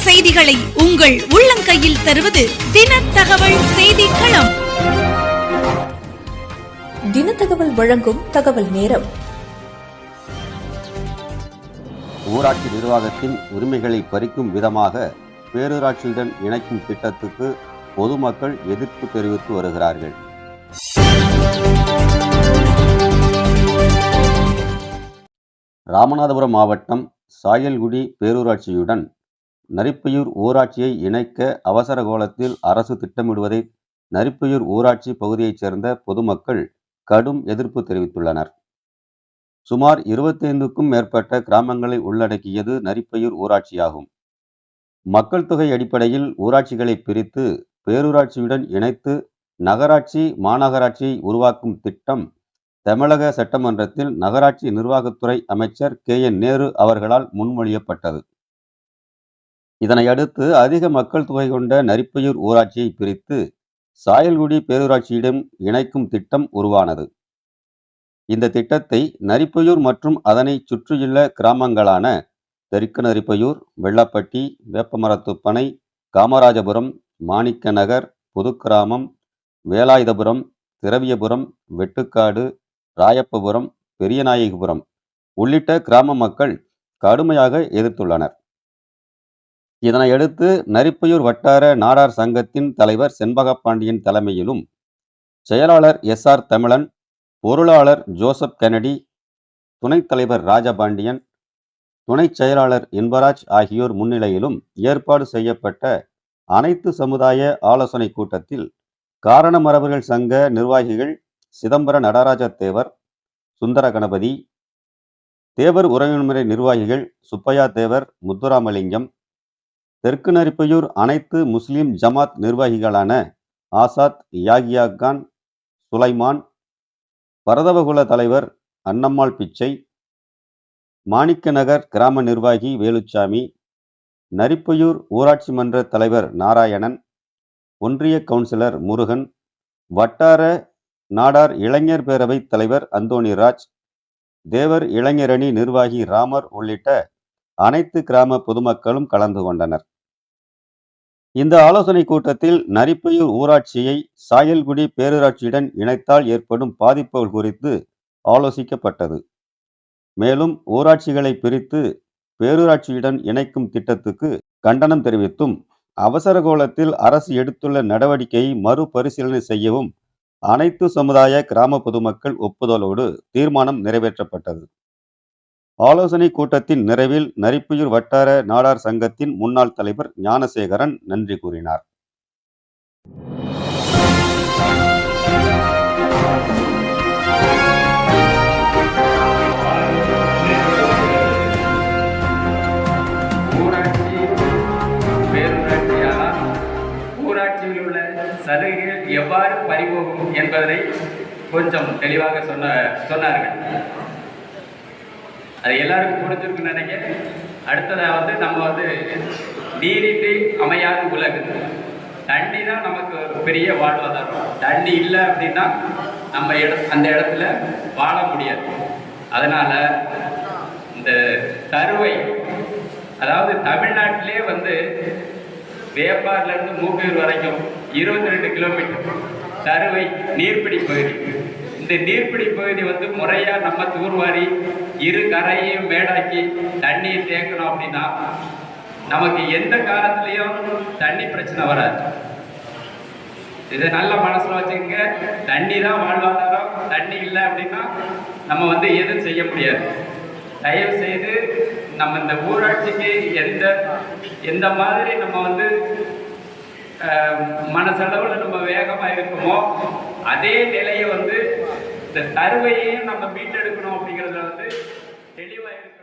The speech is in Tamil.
செய்திகளை உங்கள் உள்ளங்கையில் தருவது தின தகவல் செய்தி களம் தினத்தகவல் வழங்கும் தகவல் நேரம். ஊராட்சி நிர்வாகத்தின் உரிமைகளை பறிக்கும் விதமாக பேரூராட்சியுடன் இணைக்கும் திட்டத்துக்கு பொதுமக்கள் எதிர்ப்பு தெரிவித்து வருகிறார்கள். ராமநாதபுரம் மாவட்டம் சாயல்குடி பேரூராட்சியுடன் நரிப்பையூர் ஊராட்சியை இணைக்க அவசர கோலத்தில் அரசு திட்டமிடுவதை நரிப்பையூர் ஊராட்சி பகுதியைச் சேர்ந்த பொதுமக்கள் கடும் எதிர்ப்பு தெரிவித்துள்ளனர். சுமார் இருபத்தைந்துக்கும் மேற்பட்ட கிராமங்களை உள்ளடக்கியது நரிப்பையூர் ஊராட்சியாகும். மக்கள் தொகை அடிப்படையில் ஊராட்சிகளை பிரித்து பேரூராட்சியுடன் இணைத்து நகராட்சி மாநகராட்சியை உருவாக்கும் திட்டம் தமிழக சட்டமன்றத்தில் நகராட்சி நிர்வாகத்துறை அமைச்சர் கே என் நேரு அவர்களால் முன்மொழியப்பட்டது. இதனையடுத்து அதிக மக்கள் தொகை கொண்ட நரிப்பையூர் ஊராட்சியை பிரித்து சாயல்குடி பேரூராட்சியிடம் இணைக்கும் திட்டம் உருவானது. இந்த திட்டத்தை நரிப்பையூர் மற்றும் அதனை சுற்றியுள்ள கிராமங்களான தெற்கு நரிப்பையூர் வெள்ளப்பட்டி வேப்பமரத்துப்பனை காமராஜபுரம் மாணிக்க நகர் புதுக்கிராமம் வேலாயுதபுரம் திரவியபுரம் வெட்டுக்காடு ராயப்பபுரம் பெரியநாயகிபுரம் உள்ளிட்ட கிராம மக்கள் கடுமையாக எதிர்த்துள்ளனர். இதனையடுத்து நரிப்பையூர் வட்டார நாடார் சங்கத்தின் தலைவர் செண்பகப்பாண்டியன் தலைமையிலும் செயலாளர் எஸ் ஆர் தமிழன் பொருளாளர் ஜோசப் கெனடி துணைத் தலைவர் ராஜபாண்டியன் துணைச் செயலாளர் இன்பராஜ் ஆகியோர் முன்னிலையிலும் ஏற்பாடு செய்யப்பட்ட அனைத்து சமுதாய ஆலோசனை கூட்டத்தில் காரணமரபர்கள் சங்க நிர்வாகிகள் சிதம்பர நடராஜ தேவர் சுந்தர கணபதி தேவர் உறவினமுறை நிர்வாகிகள் சுப்பையா தேவர் முத்துராமலிங்கம் தெற்கு நரிப்பையூர் அனைத்து முஸ்லிம் ஜமாத் நிர்வாகிகளான ஆசாத் யாகியா கான் சுலைமான் பரதவகுல தலைவர் அன்னம்மாள் பிச்சை மாணிக்க நகர் கிராம நிர்வாகி வேலுச்சாமி நரிப்பையூர் ஊராட்சி மன்ற தலைவர் நாராயணன் ஒன்றிய கவுன்சிலர் முருகன் வட்டார நாடார் இளைஞர் பேரவை தலைவர் அந்தோணிராஜ் தேவர் இளைஞரணி நிர்வாகி ராமர் உள்ளிட்ட அனைத்து கிராம பொதுமக்களும் கலந்து கொண்டனர். இந்த ஆலோசனை கூட்டத்தில் நரிப்பையூர் ஊராட்சியை சாயல்குடி பேரூராட்சியுடன் இணைத்தால் ஏற்படும் பாதிப்புகள் குறித்து ஆலோசிக்கப்பட்டது. மேலும் ஊராட்சிகளை பிரித்து பேரூராட்சியுடன் இணைக்கும் திட்டத்துக்கு கண்டனம் தெரிவித்தும் அவசர கோலத்தில் அரசு எடுத்துள்ள நடவடிக்கையை மறுபரிசீலனை செய்யவும் அனைத்து சமுதாய கிராம பொதுமக்கள் ஒப்புதலோடு தீர்மானம் நிறைவேற்றப்பட்டது. ஆலோசனை கூட்டத்தின் நிறைவில் நரிப்பையூர் வட்டார நாடார் சங்கத்தின் முன்னாள் தலைவர் ஞானசேகரன் நன்றி கூறினார். சலுகைகள் எவ்வாறு பறிபோகும் என்பதை கொஞ்சம் தெளிவாக சொன்ன சொன்னார்கள். அது எல்லாருக்கும் பிடிச்சிருக்குன்னு நினைக்கிறேன். அடுத்ததாக வந்து நம்ம வந்து நீரின்றி அமையாத உலகு. தண்ணி தான் நமக்கு ஒரு பெரிய வாழ்வாதாரம். தண்ணி இல்லை அப்படின்னா நம்ம இட அந்த இடத்துல வாழ முடியாது. அதனால் இந்த தருவை அதாவது தமிழ்நாட்டிலே வந்து வேப்பாறுல இருந்து வரைக்கும் இருபத்தி ரெண்டு கிலோமீட்டர் தருவை நீர்பிடி பகுதி இந்த நீர்பிடி பகுதி வந்து முறையா நம்ம தூர்வாரி இரு கரையையும் மேடாக்கி தண்ணியை தேக்கணும் அப்படின்னா நமக்கு எந்த காலத்துலயும் தண்ணி பிரச்சனை வராது. இதை நல்ல மனசுல வச்சுக்கோங்க. தண்ணி தான் வாழ்வாதாரம். தண்ணி இல்லை அப்படின்னா நம்ம வந்து எதுவும் செய்ய முடியாது. தயவு செய்து நம்ம இந்த ஊராட்சிக்கு எந்த எந்த மாதிரி நம்ம வந்து மனசளவில் நம்ம வேகமாக இருக்குமோ அதே நிலையை வந்து இந்த தருவையையும் நம்ம மீட்டெடுக்கணும் அப்படிங்கிறதுல வந்து தெளிவாக இருக்கணும்